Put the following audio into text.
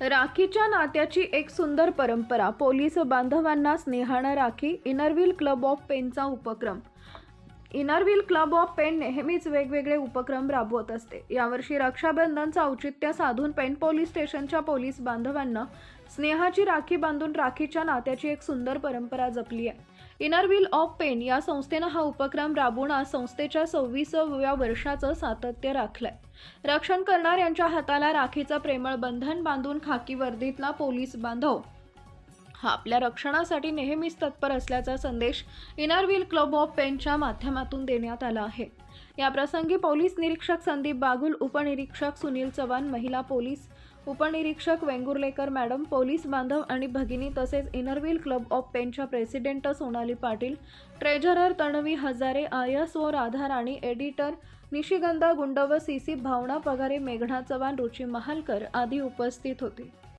राखीच्या नात्याची एक सुंदर परंपरा पोलीस बांधवांना स्नेहानं rakhi Inner Wheel club of पेनचा उपक्रम. इनरव्हील क्लब ऑफ पेन नेहमीच वेगवेगळे उपक्रम राबवत असते. यावर्षी रक्षाबंधनचं औचित्य साधून पेन पोलीस स्टेशनच्या पोलीस बांधवांना स्नेहाची राखी बांधून राखीच्या नात्याची एक सुंदर परंपरा जपली आहे. इनरव्हील ऑफ पेन या संस्थेनं हा उपक्रम राबवून आज संस्थेच्या सव्वीसाव्या वर्षाचं सातत्य राखलंय. रक्षण करणाऱ्यांच्या हाताला राखीचं प्रेमळ बंधन बांधून खाकी वर्दीतला पोलीस बांधव हा आपल्या रक्षणासाठी नेहमीच तत्पर असल्याचा संदेश इनरव्हील क्लब ऑफ पेनच्या माध्यमातून देण्यात आला आहे. या प्रसंगी पोलीस निरीक्षक संदीप बागुल उपनिरीक्षक सुनील चव्हाण महिला पोलीस उपनिरीक्षक वेंगुर्लेकर मॅडम पोलीस बांधव आणि भगिनी तसेच इनरव्हील क्लब ऑफ पेनच्या president Sonali Patil treasurer Tanvi Hazare I S O Radha Rani editor Nishigandha Gundav C C Bhavana Pagare मेघना चव्हाण रुची महालकर आदी उपस्थित होते.